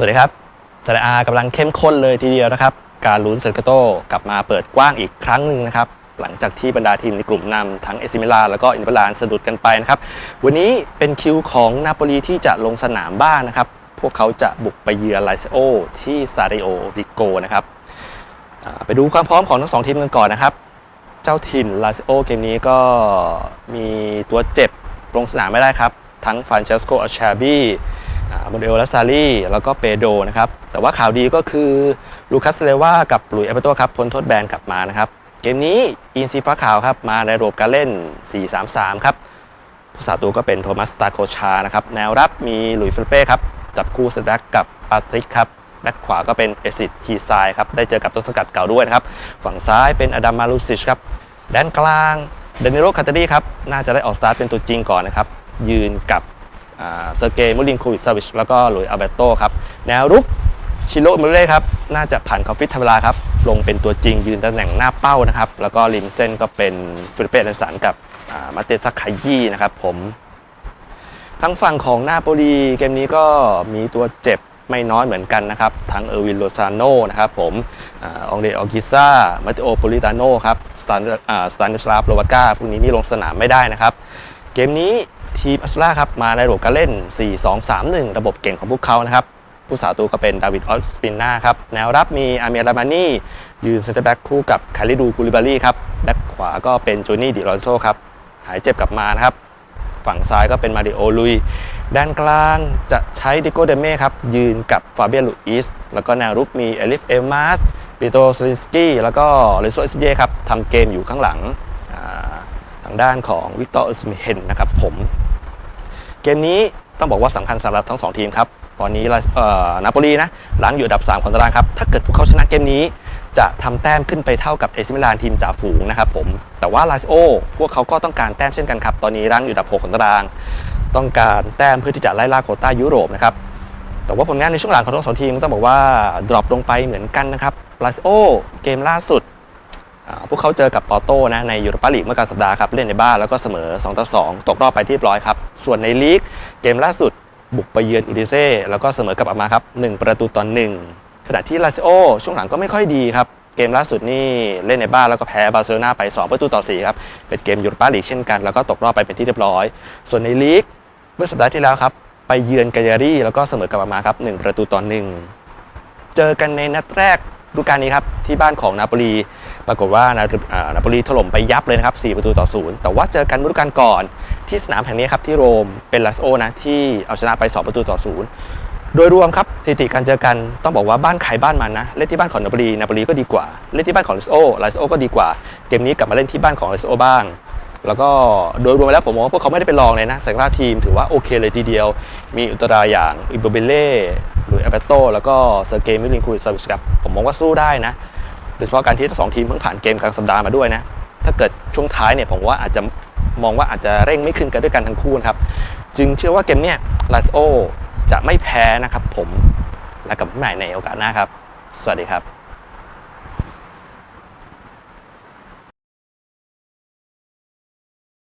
สวัสดีครับสระอากำลังเข้มข้นเลยทีเดียวนะครับ การลุ้นเซอร์กโตกลับมาเปิดกว้างอีกครั้งหนึ่งนะครับ หลังจากที่บรรดาทีมในกลุ่มนำทั้งเอซิมิลาแล้วก็อินเตอร์ลานสะดุดกันไปนะครับ วันนี้เป็นคิวของนาโปลีที่จะลงสนามบ้างนะครับ พวกเขาจะบุกไปเยือนไลซโอที่ซาริโอดิโกนะครับไปดูความพร้อมของทั้งสองทีมกันก่อนนะครับ เจ้าถิ่นลาซิโอเกมนี้ก็มีตัวเจ็บลงสนามไม่ได้ครับ ทั้งฟานเชสโกอาชาบี โมเดลลาซารีแล้วก็เปโดนะครับ แต่ว่าข่าวดีก็คือลูคัสเลว่ากับหลุยส์เอเปโตครับพ้นโทษแบนกลับมานะครับ เกมนี้อินซีฟ้าขาวครับ มาในระบบการเล่น 4-3-3 ครับผู้สาตัวก็เป็นโทมัสตาโคชานะครับ แนวรับมีหลุยส์ฟิลเป้ครับ จับคู่สแบ็กกับปาทริกครับแบ็กขวาก็เป็นเอซิดฮีซายครับ ได้เจอกับต้นสกัดเก่าด้วยนะครับ ฝั่งซ้ายเป็นอดัมมาลูซิชครับด้านกลางเดนิโลคาตาดีครับ น่าจะได้ออกสตาร์ทเป็นตัวจริงก่อนนะครับ ยืนกับ เซอร์เกย์มูลินโควิชซาวิชแล้วก็หลุยอัลเบโตครับ แนวรุกชิโร่มูเล่ครับ น่าจะผ่านคอฟฟิตทำเวลาครับ ลงเป็นตัวจริงยืนตำแหน่งหน้าเป้านะครับ แล้วก็ริมเส้นก็เป็นฟิลิปเปเลนสันกับมาเตซักคายี่นะครับผม ทั้งฝั่งของนาโปลีเกมนี้ก็มีตัวเจ็บไม่น้อยเหมือนกันนะครับ ทั้งเออร์วินโลซาโนนะครับผมอองเดออกิซ่ามาติโอโปลิตาโนครับสตานสตานิสลาฟโลวาก้าพวกนี้นี่ลงสนามไม่ได้นะครับ เกมนี้ ทีมอัสลาครับมาในระบบการเล่น 4-2-3-1 ระบบเก่งของพวกเขานะครับผู้สาตูก็เป็นดาวิดออสปินนาครับแนวรับมีอาเมียรามานี่ยืนเซนเตอร์แบ็กคู่กับคาริดูคูลิบารีครับแบ็กขวาก็เป็นโจนี่ดิลอนโซครับหายเจ็บกลับมานะครับฝั่งซ้ายก็เป็นมาริโอลุย ด้านกลางจะใช้ดิโกเดเม่ครับยืนกับฟาเบียนลูอิสแล้วก็แนวรุกมีเอลิฟเอมาสปิโตสลินสกี้แล้วก็เลโซเอสเยครับทำเกมอยู่ข้างหลังทางด้านของวิกตอร์เอสมิเฮนนะครับผม กมนี้ต้องบอกว่าสำคัญสำหรับทั้ง 2 ทีมครับตอนนี้ลาเอ่อนาโปลีนะหลังอยู่อันดับ 3 ของตารางครับ ถ้าเกิดพวกเขาชนะเกมนี้ จะทำแต้มขึ้นไปเท่ากับเอซิมิลานทีมจ่าฝูงนะครับผมแต่ว่าลาซิโอพวกเขาก็ต้องการแต้มเช่นกันครับ ตอนนี้รั้งอยู่อันดับ 6 ของตาราง ต้องการแต้มเพื่อที่จะไล่ล่าโควต้ายุโรปนะครับแต่ว่าผลงานในช่วงหลังของทั้งสองทีมต้องบอกว่าดรอปลงไปเหมือนกันนะครับลาซิโอเกมล่าสุด พวกเขาเจอกับปอร์โต้นะในยูโรปาลีกเมื่อกลางสัปดาห์ครับเล่นในบ้านแล้วก็เสมอ2ต่อ2ตกรอบไปที่เรียบร้อยครับ ส่วนในลีกเกมล่าสุดบุกไปเยือนอุดิเซ่แล้วก็เสมอกลับออกมาครับ1ประตูต่อ1ขณะที่ลาซิโอช่วงหลังก็ไม่ค่อยดีครับเกมล่าสุดนี่เล่นในบ้านแล้วก็แพ้บาร์เซโลนาไป 2 ประตูต่อ 4 ครับ เป็นเกมยูโรปาลีกเช่นกัน แล้วก็ตกรอบไปเป็นที่เรียบร้อย ส่วนในลีกเมื่อสัปดาห์ที่แล้วครับ ไปเยือนกายารีแล้วก็เสมอกลับออกมาครับ 1 ประตูต่อ 1 เจอกันในนัดแรก ดูกาลนี้ครับที่บ้านของนาโปลีปรากฏว่านาอ่านาโปลีถล่มไปยับเลยนะครับ 4 ประตูต่อ0แต่ว่าเจอกันฤดูกาลก่อนที่สนามแห่งนี้ครับที่โรมเป็นลาสโอนะที่เอาชนะไป 2 ประตูต่อ0โดยรวมครับสถิติการเจอกันต้องบอกว่าบ้านใครบ้านมันนะเล่นที่บ้านของนาโปลีนาโปลีก็ดีกว่าเล่นที่บ้านของลาสโอลาสโอก็ดีกว่าเกมนี้กลับมาเล่นที่บ้านของลาสโอบ้าง แล้วก็โดยรวมแล้วผมมองว่าพวกเขาไม่ได้เป็นรองเลยนะศักยภาทีมถือว่าโอเคเลยทีเดียว มีอุตราอย่างอิโบเบเล่หรือแอเปโตแล้วก็เซอร์เกมิลินคูริซาวิชครับผมมองว่าสู้ได้นะ โดยเฉพาะการที่ทั้งสองทีมเพิ่งผ่านเกมกลางสัปดาห์มาด้วยนะ ถ้าเกิดช่วงท้ายเนี่ยผมว่าอาจจะมองว่าอาจจะเร่งไม่ขึ้นกันด้วยกันทั้งคู่นะครับ จึงเชื่อว่าเกมเนี่ยลาสโอจะไม่แพ้นะครับผม และกับผู้ใหม่ในโอกาสหน้าครับ สวัสดีครับ